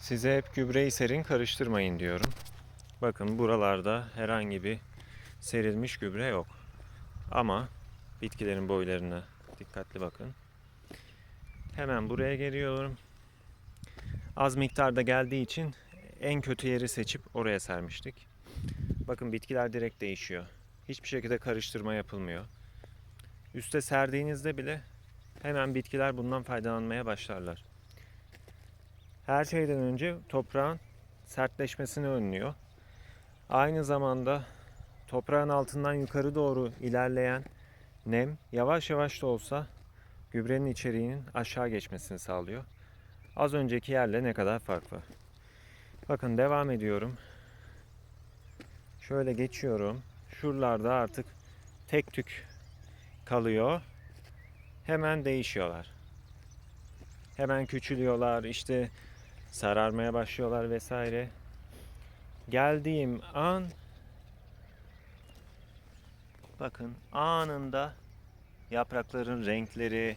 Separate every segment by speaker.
Speaker 1: Size hep gübreyi serin karıştırmayın diyorum. Bakın buralarda herhangi bir serilmiş gübre yok. Ama bitkilerin boylarına dikkatli bakın. Hemen buraya geliyorum. Az miktarda geldiği için en kötü yeri seçip oraya sermiştik. Bakın bitkiler direkt değişiyor. Hiçbir şekilde karıştırma yapılmıyor. Üste serdiğinizde bile hemen bitkiler bundan faydalanmaya başlarlar. Her şeyden önce toprağın sertleşmesini önlüyor. Aynı zamanda toprağın altından yukarı doğru ilerleyen nem yavaş yavaş da olsa gübrenin içeriğinin aşağı geçmesini sağlıyor. Az önceki yerle ne kadar fark var. Bakın devam ediyorum. Şöyle geçiyorum. Şuralarda artık tek tük kalıyor. Hemen değişiyorlar. Hemen küçülüyorlar. işte sararmaya başlıyorlar vesaire. Geldiğim an bakın anında yaprakların renkleri,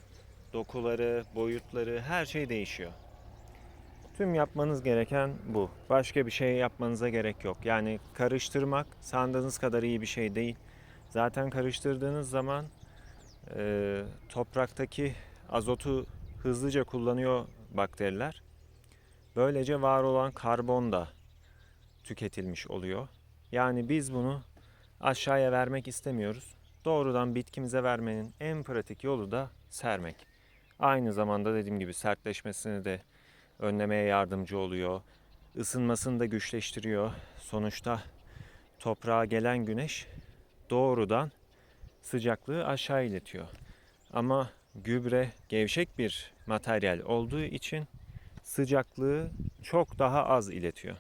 Speaker 1: dokuları, boyutları her şey değişiyor. Tüm yapmanız gereken bu. Başka bir şey yapmanıza gerek yok. Yani karıştırmak sandığınız kadar iyi bir şey değil. Zaten karıştırdığınız zaman e, topraktaki azotu hızlıca kullanıyor bakteriler. Böylece var olan karbon da tüketilmiş oluyor. Yani biz bunu aşağıya vermek istemiyoruz. Doğrudan bitkimize vermenin en pratik yolu da sermek. Aynı zamanda dediğim gibi sertleşmesini de önlemeye yardımcı oluyor. Isınmasını da güçleştiriyor. Sonuçta toprağa gelen güneş doğrudan sıcaklığı aşağı iletiyor. Ama gübre gevşek bir materyal olduğu için sıcaklığı çok daha az iletiyor.